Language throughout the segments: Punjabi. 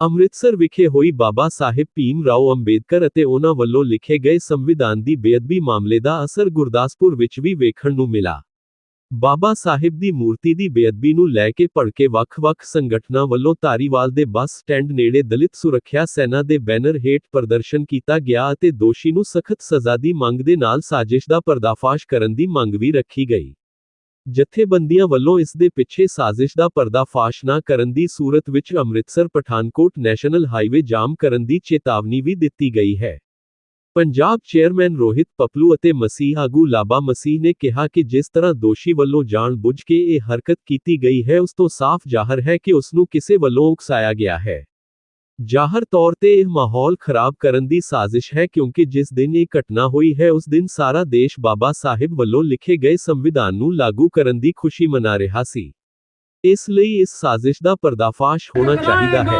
ਅੰਮ੍ਰਿਤਸਰ ਵਿਖੇ ਹੋਈ ਬਾਬਾ ਸਾਹਿਬ ਭੀਮ ਰਾਓ ਅੰਬੇਦਕਰ ਅਤੇ ਉਹਨਾਂ ਵੱਲੋਂ ਲਿਖੇ ਗਏ ਸੰਵਿਧਾਨ ਦੀ ਬੇਅਦਬੀ ਮਾਮਲੇ ਦਾ ਅਸਰ ਗੁਰਦਾਸਪੁਰ ਵਿੱਚ ਵੀ ਵੇਖਣ ਨੂੰ ਮਿਲਾ। ਬਾਬਾ ਸਾਹਿਬ ਦੀ ਮੂਰਤੀ ਦੀ ਬੇਅਦਬੀ ਨੂੰ ਲੈ ਕੇ ਭੜਕੇ ਵੱਖ-ਵੱਖ ਸੰਗਠਨਾਂ ਵੱਲੋਂ ਧਾਰੀਵਾਲ ਦੇ ਬੱਸ ਸਟੈਂਡ ਨੇੜੇ ਦਲਿਤ ਸੁਰੱਖਿਆ ਸੈਨਾ ਦੇ ਬੈਨਰ ਹੇਠ ਪ੍ਰਦਰਸ਼ਨ ਕੀਤਾ ਗਿਆ ਅਤੇ ਦੋਸ਼ੀ ਨੂੰ ਸਖਤ ਸਜ਼ਾ ਦੀ ਮੰਗ ਦੇ ਨਾਲ ਸਾਜ਼ਿਸ਼ ਦਾ ਪਰਦਾਫਾਸ਼ ਕਰਨ ਦੀ ਮੰਗ ਵੀ ਰੱਖੀ ਗਈ। ਜਥੇਬੰਦੀਆਂ ਵੱਲੋਂ ਇਸ ਦੇ ਪਿੱਛੇ ਸਾਜ਼ਿਸ਼ ਦਾ ਪਰਦਾਫਾਸ਼ ਨਾ ਕਰਨ ਦੀ ਸੂਰਤ ਵਿੱਚ Amritsar, Pathankot national highway jam ਕਰਨ ਦੀ ਚੇਤਾਵਨੀ ਵੀ ਦਿੱਤੀ ਗਈ ਹੈ। ਪੰਜਾਬ ਚੇਅਰਮੈਨ ਰੋਹਿਤ ਪਪਲੂ ਅਤੇ ਮਸੀਹ ਆਗੂ ਲਾਬਾ ਮਸੀਹ ਨੇ ਕਿਹਾ ਕਿ ਜਿਸ ਤਰ੍ਹਾਂ ਦੋਸ਼ੀ ਵੱਲੋਂ ਜਾਣ-ਬੁੱਝ ਕੇ ਇਹ ਹਰਕਤ ਕੀਤੀ ਗਈ ਹੈ, ਉਸ ਤੋਂ ਸਾਫ਼ ਜ਼ਾਹਰ ਹੈ ਕਿ ਉਸ ਨੂੰ ਕਿਸੇ ਵੱਲੋਂ ਉਕਸਾਇਆ ਗਿਆ ਹੈ। ਜ਼ਾਹਰ ਤੌਰ ਤੇ ਇਹ ਮਾਹੌਲ ਖਰਾਬ ਕਰਨ ਦੀ ਸਾਜ਼ਿਸ਼ ਹੈ ਕਿਉਂਕਿ ਜਿਸ ਦਿਨ ਇਹ ਘਟਨਾ ਹੋਈ ਹੈ ਉਸ ਦਿਨ ਸਾਰਾ ਦੇਸ਼ ਬਾਬਾ ਸਾਹਿਬ ਵੱਲੋਂ ਲਿਖੇ ਗਏ ਸੰਵਿਧਾਨ ਨੂੰ ਲਾਗੂ ਕਰਨ ਦੀ ਖੁਸ਼ੀ ਮਨਾ ਰਿਹਾ ਸੀ ਇਸ ਲਈ ਇਸ ਸਾਜ਼ਿਸ਼ ਦਾ ਪਰਦਾਫਾਸ਼ ਹੋਣਾ ਚਾਹੀਦਾ ਹੈ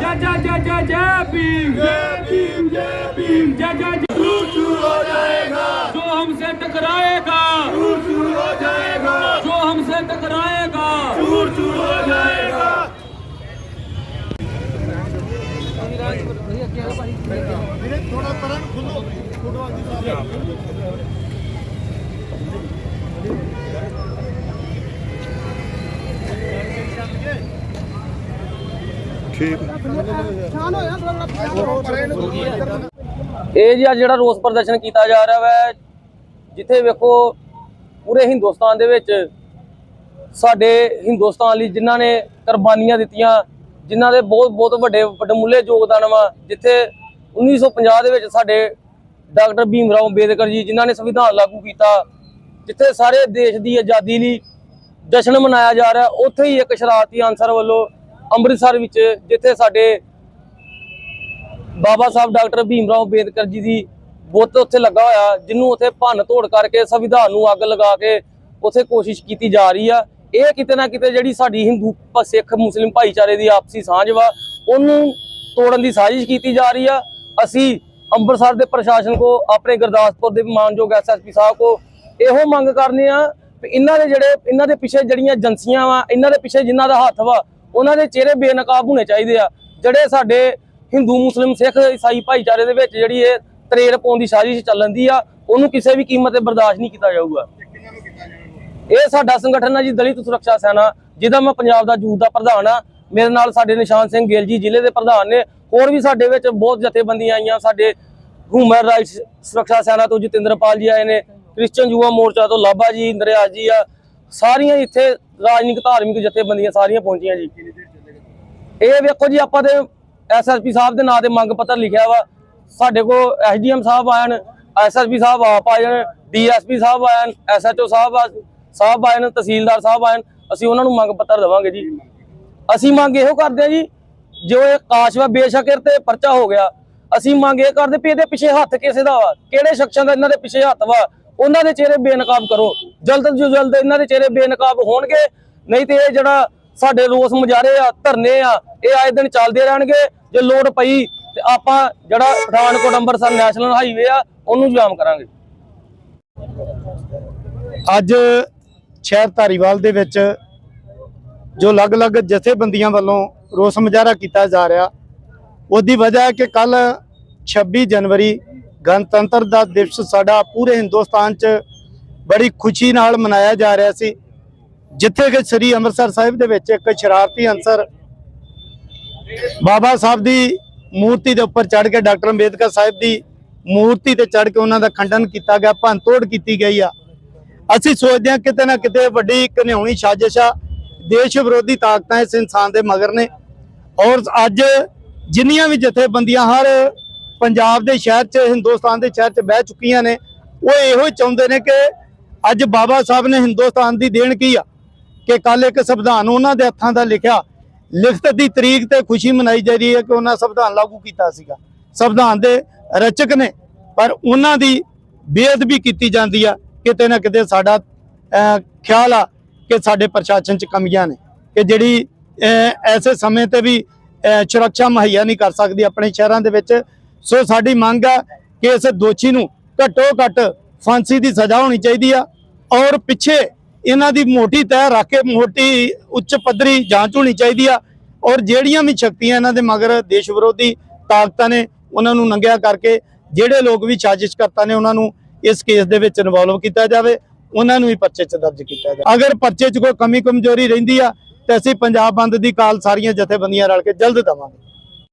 ਜੈ ਜੈ ਜੈ ਜੈ ਭੀਮ ਜੈ ਭੀਮ ਜੈ ਭੀਮ ਜੈ ਜੈ ਜੈ ਇਹ ਜੀ ਅੱਜ ਜਿਹੜਾ ਰੋਸ ਪ੍ਰਦਰਸ਼ਨ ਕੀਤਾ ਜਾ ਰਿਹਾ ਹੈ ਜਿੱਥੇ ਵੇਖੋ ਪੂਰੇ ਹਿੰਦੁਸਤਾਨ ਦੇ ਵਿੱਚ ਸਾਡੇ ਹਿੰਦੁਸਤਾਨ ਲਈ ਜਿਨ੍ਹਾਂ ਨੇ ਕੁਰਬਾਨੀਆਂ ਦਿੱਤੀਆਂ ਜਿਨ੍ਹਾਂ ਦੇ ਬਹੁਤ ਬਹੁਤ ਵੱਡੇ ਵਡਮੁੱਲੇ ਯੋਗਦਾਨ ਵਾ, ਜਿੱਥੇ 1950 ਦੇ ਵਿੱਚ ਸਾਡੇ ਡਾਕਟਰ ਭੀਮ ਰਾਓ ਅੰਬੇਦਕਰ ਜੀ, ਜਿਨ੍ਹਾਂ ਨੇ ਸੰਵਿਧਾਨ ਲਾਗੂ ਕੀਤਾ, ਜਿੱਥੇ ਸਾਰੇ ਦੇਸ਼ ਦੀ ਆਜ਼ਾਦੀ ਲਈ ਜਸ਼ਨ ਮਨਾਇਆ ਜਾ ਰਿਹਾ, ਉੱਥੇ ਹੀ ਇੱਕ ਸ਼ਰਾਰਤੀ ਅਨਸਰ ਵੱਲੋਂ ਅੰਮ੍ਰਿਤਸਰ ਵਿੱਚ, ਜਿੱਥੇ ਸਾਡੇ ਬਾਬਾ ਸਾਹਿਬ ਡਾਕਟਰ ਭੀਮ ਰਾਓ ਅੰਬੇਦਕਰ ਜੀ ਦੀ ਬੁੱਤ ਉੱਥੇ ਲੱਗਾ ਹੋਇਆ, ਜਿਹਨੂੰ ਉੱਥੇ ਭੰਨ ਤੋੜ ਕਰਕੇ ਸੰਵਿਧਾਨ ਨੂੰ ਅੱਗ ਲਗਾ ਕੇ ਉੱਥੇ ਕੋਸ਼ਿਸ਼ ਕੀਤੀ ਜਾ ਰਹੀ ਆ। ਇਹ ਕਿਤੇ ਨਾ ਕਿਤੇ ਜਿਹੜੀ ਸਾਡੀ ਹਿੰਦੂ ਸਿੱਖ ਮੁਸਲਿਮ ਭਾਈਚਾਰੇ ਦੀ ਆਪਸੀ ਸਾਂਝ ਵਾ, ਉਹਨੂੰ ਤੋੜਨ ਦੀ ਸਾਜ਼ਿਸ਼ ਕੀਤੀ ਜਾ ਰਹੀ ਆ। ਅਸੀਂ ਅੰਮ੍ਰਿਤਸਰ ਦੇ ਪ੍ਰਸ਼ਾਸਨ ਕੋ, ਆਪਣੇ ਗੁਰਦਾਸਪੁਰ ਦੇ ਮਾਨਯੋਗ ਐਸਐਸਪੀ ਸਾਹਿਬ ਕੋ ਇਹੋ ਮੰਗ ਕਰਨੇ ਆ ਵੀ ਇਹਨਾਂ ਦੇ ਜਿਹੜੇ, ਇਹਨਾਂ ਦੇ ਪਿੱਛੇ ਜਿਹੜੀਆਂ ਏਜੰਸੀਆਂ ਵਾ, ਇਹਨਾਂ ਦੇ ਪਿੱਛੇ ਜਿਨ੍ਹਾਂ ਦਾ ਹੱਥ ਵਾ, ਉਹਨਾਂ ਦੇ ਚਿਹਰੇ ਬੇਨਕਾਬ ਹੋਣੇ ਚਾਹੀਦੇ ਆ। ਜਿਹੜੇ ਸਾਡੇ ਹਿੰਦੂ, ਮੁਸਲਿਮ, ਸਿੱਖ, ਈਸਾਈ ਭਾਈਚਾਰੇ ਦੇ ਵਿੱਚ ਜਿਹੜੀ ਇਹ ਤਰੇੜ ਪਾਉਣ ਦੀ ਸਾਜ਼ਿਸ਼ ਚੱਲਣ ਦੀ ਆ, ਉਹਨੂੰ ਕਿਸੇ ਵੀ ਕੀਮਤ ਤੇ ਬਰਦਾਸ਼ਤ ਨਹੀਂ ਕੀਤਾ ਜਾਊਗਾ। ਇਹ ਸਾਡਾ ਸੰਗਠਨ ਹੈ ਜੀ, ਦਲਿਤ ਸੁਰੱਖਿਆ ਸੈਨਾ, ਜਿਹਦਾ ਮੈਂ ਪੰਜਾਬ ਦਾ ਯੂਥ ਦਾ ਪ੍ਰਧਾਨ ਆ। ਮੇਰੇ ਨਾਲ ਸਾਡੇ ਨਿਸ਼ਾਨ ਸਿੰਘ ਗਿੱਲ ਜੀ ਜ਼ਿਲ੍ਹੇ ਦੇ ਪ੍ਰਧਾਨ ਨੇ। ਹੋਰ ਵੀ ਸਾਡੇ ਵਿੱਚ ਬਹੁਤ ਜਥੇਬੰਦੀਆਂ ਆਈਆਂ, ਸਾਡੇ ਹਿਊਮਨ ਰਾਈਟਸ ਸੁਰੱਖਿਆ ਸੈਨਾ ਤੋਂ ਜਤਿੰਦਰਪਾਲ ਜੀ ਆਏ ਨੇ, ਕ੍ਰਿਸਚਨ ਯੁਵਾ ਮੋਰਚਾ ਤੋਂ ਲਾਭਾ ਜੀ ਇੰਦਰਿਆਜ ਜੀ ਆ। ਸਾਰੀਆਂ ਇੱਥੇ ਰਾਜਨੀਤਿਕ, ਧਾਰਮਿਕ ਜਥੇਬੰਦੀਆਂ ਸਾਰੀਆਂ ਪਹੁੰਚੀਆਂ ਜੀ। ਇਹ ਵੇਖੋ ਜੀ, ਆਪਾਂ ਤੇ ਐਸਐਸਪੀ ਸਾਹਿਬ ਦੇ ਨਾਂ ਤੇ ਮੰਗ ਪੱਤਰ ਲਿਖਿਆ ਵਾ। ਸਾਡੇ ਕੋਲ ਐਸਡੀਐਮ ਸਾਹਿਬ ਆਇਨ ਐਸਐਸਪੀ ਸਾਹਿਬ ਆਪ ਆ ਆਏ ਡੀਐਸਪੀ ਸਾਹਿਬ ਆਇਨ ਐਸਐਚਓ ਸਾਹਿਬ ਆ- ਸਾਹਿਬ ਆਇਨ ਤਹਿਸੀਲਦਾਰ ਸਾਹਿਬ ਆਏ ਅਸੀਂ ਉਹਨਾਂ ਨੂੰ ਮੰਗ ਪੱਤਰ ਦੇਵਾਂਗੇ ਜੀ। ਅਸੀਂ ਮੰਗ ਇਹੋ ਕਰਦੇ ਆ ਜੀ, ਜੋ ਇਹ ਕਾਸ਼ਵਾ ਬੇਸ਼ੱਕ ਤੇ ਪਰਚਾ ਹੋ ਗਿਆ, ਅਸੀਂ ਮੰਗ ਇਹ ਕਰਦੇ ਵੀ ਇਹਦੇ ਪਿੱਛੇ ਹੱਥ ਕਿਸੇ ਦਾ ਵਾ, ਕਿਹੜੇ ਸ਼ਖਸਾਂ ਦਾ ਇਹਨਾਂ ਦੇ ਪਿੱਛੇ ਹੱਥ ਵਾ, ਉਹਨਾਂ ਦੇ ਚਿਹਰੇ ਬੇਨਕਾਬ ਕਰੋ। ਜਲਦ ਤੋਂ ਜਲਦ ਇਹਨਾਂ ਦੇ ਚਿਹਰੇ ਬੇਨਕਾਬ ਹੋਣਗੇ, ਨਹੀਂ ਤੇ ਇਹ ਜਿਹੜਾ ਸਾਡੇ ਰੋਸ ਮੁਜ਼ਾਰੇ ਆ, ਧਰਨੇ ਆ, ਇਹ ਆਏ ਦਿਨ ਚੱਲਦੇ ਰਹਿਣਗੇ, ਜੇ ਲੋੜ ਪਈ ਤੇ ਆਪਾਂ ਜਿਹੜਾ ਪਠਾਨਕੋਟ ਅੰਮ੍ਰਿਤਸਰ ਨੈਸ਼ਨਲ ਹਾਈਵੇ ਆ, ਉਹਨੂੰ ਜਾਮ ਕਰਾਂਗੇ। ਅੱਜ ਸ਼ਹਿਰ ਧਾਰੀਵਾਲ ਦੇ ਵਿੱਚ ਜੋ ਅਲੱਗ-ਅਲੱਗ ਜਥੇਬੰਦੀਆਂ ਵੱਲੋਂ ਰੋਸ ਮੁਜ਼ਾਹਰਾ ਕੀਤਾ ਜਾ ਰਿਹਾ, ਉਹਦੀ ਵਜ੍ਹਾ ਹੈ ਕਿ ਕੱਲ 26 ਜਨਵਰੀ ਗਣਤੰਤਰ ਦਾ ਦਿਵਸ ਸਾਡਾ ਪੂਰੇ ਹਿੰਦੁਸਤਾਨ 'ਚ ਬੜੀ ਖੁਸ਼ੀ ਨਾਲ ਮਨਾਇਆ ਜਾ ਰਿਹਾ ਸੀ, ਜਿੱਥੇ ਕਿ ਸ੍ਰੀ ਅੰਮ੍ਰਿਤਸਰ ਸਾਹਿਬ ਦੇ ਵਿੱਚ ਇੱਕ ਸ਼ਰਾਰਤੀ ਅਨਸਰ ਬਾਬਾ ਸਾਹਿਬ ਦੀ ਮੂਰਤੀ ਦੇ ਉੱਪਰ ਚੜ੍ਹ ਕੇ ਡਾਕਟਰ ਅੰਬੇਦਕਰ ਸਾਹਿਬ ਦੀ ਮੂਰਤੀ ਤੇ ਚੜ੍ਹ ਕੇ ਉਹਨਾਂ ਦਾ ਖੰਡਨ ਕੀਤਾ ਗਿਆ, ਭੰਨਤੋੜ ਕੀਤੀ ਗਈ ਆ। ਅਸੀਂ ਸੋਚਦੇ ਹਾਂ ਕਿਤੇ ਨਾ ਕਿਤੇ ਵੱਡੀ ਘਨਿਆਉਣੀ ਸਾਜ਼ਿਸ਼ ਆ। ਦੇਸ਼ ਵਿਰੋਧੀ ਤਾਕਤਾਂ ਇਸ ਇਨਸਾਨ ਦੇ ਮਗਰ ਨੇ। ਔਰ ਅੱਜ ਜਿੰਨੀਆਂ ਵੀ ਜਥੇਬੰਦੀਆਂ ਹਰ ਪੰਜਾਬ ਦੇ ਸ਼ਹਿਰ 'ਚ, ਹਿੰਦੁਸਤਾਨ ਦੇ ਸ਼ਹਿਰ 'ਚ ਬਹਿ ਚੁੱਕੀਆਂ ਨੇ, ਉਹ ਇਹੋ ਹੀ ਚਾਹੁੰਦੇ ਨੇ ਕਿ ਅੱਜ ਬਾਬਾ ਸਾਹਿਬ ਨੇ ਹਿੰਦੁਸਤਾਨ ਦੀ ਦੇਣ ਕੀ ਆ? ਕਿ ਕੱਲ ਇੱਕ ਸੰਵਿਧਾਨ ਉਹਨਾਂ ਦੇ ਹੱਥਾਂ ਦਾ ਲਿਖਿਆ। ਲਿਖਤ ਦੀ ਤਰੀਕ ਤੇ ਖੁਸ਼ੀ ਮਨਾਈ ਜਾ ਰਹੀ ਹੈ ਕਿ ਉਹਨਾਂ ਸੰਵਿਧਾਨ ਲਾਗੂ ਕੀਤਾ ਸੀਗਾ। ਸੰਵਿਧਾਨ ਦੇ ਰਚਕ ਨੇ, ਪਰ ਉਹਨਾਂ ਦੀ ਬੇਅਦਬੀ ਕੀਤੀ ਜਾਂਦੀ ਆ। ਕਿਤੇ ਨਾ ਕਿਤੇ ਸਾਡਾ ਖਿਆਲ ਆ ਕਿ ਸਾਡੇ ਪ੍ਰਸ਼ਾਸਨ 'ਚ ਕਮੀਆਂ ਨੇ। ਕਿ ਜਿਹੜੀ ਐਸੇ ਸਮੇਂ ਤੇ ਵੀ ਸੁਰੱਖਿਆ ਮੁਹੱਈਆ ਨਹੀਂ ਕਰ ਸਕਦੀ ਆਪਣੇ ਸ਼ਹਿਰਾਂ ਦੇ ਵਿੱਚ। ਸੋ ਸਾਡੀ ਮੰਗ ਆ ਕਿ ਇਸ ਦੋਸ਼ੀ ਨੂੰ ਘੱਟੋ ਘੱਟ ਫਾਂਸੀ ਦੀ ਸਜ਼ਾ ਹੋਣੀ ਚਾਹੀਦੀ ਆ। ਔਰ ਪਿੱਛੇ ਇਹਨਾਂ ਦੀ ਮੋਟੀ ਤੈਅ ਰੱਖ ਕੇ ਮੋਟੀ ਉੱਚ ਪੱਧਰੀ ਜਾਂਚ ਹੋਣੀ ਚਾਹੀਦੀ ਆ। ਔਰ ਜਿਹੜੀਆਂ ਵੀ ਸ਼ਕਤੀਆਂ ਇਹਨਾਂ ਦੇ ਮਗਰ ਦੇਸ਼ ਵਿਰੋਧੀ ਤਾਕਤਾਂ ਨੇ, ਉਹਨਾਂ ਨੂੰ ਨੰਗਿਆ ਕਰਕੇ ਜਿਹੜੇ ਲੋਕ ਵੀ ਸਾਜ਼ਿਸ਼ ਕਰਤਾ ਨੇ, ਉਹਨਾਂ ਨੂੰ ਇਸ ਕੇਸ ਦੇ ਵਿੱਚ ਇਨਵੋਲਵ ਕੀਤਾ ਜਾਵੇ, ਉਹਨਾਂ ਨੂੰ ਵੀ ਪਰਚੇ 'ਚ ਦਰਜ ਕੀਤਾ ਜਾਵੇ। ਅਗਰ ਪਰਚੇ 'ਚ ਕੋਈ ਕਮੀ, ਕਮਜ਼ੋਰੀ ਰਹਿੰਦੀ ਆ, ਤੇ ਅਸੀਂ ਪੰਜਾਬ ਬੰਦ ਦੀ ਕਾਲ ਸਾਰੀਆਂ ਜਥੇਬੰਦੀਆਂ ਰਲ ਕੇ ਜਲਦ ਦੇਵਾਂਗੇ।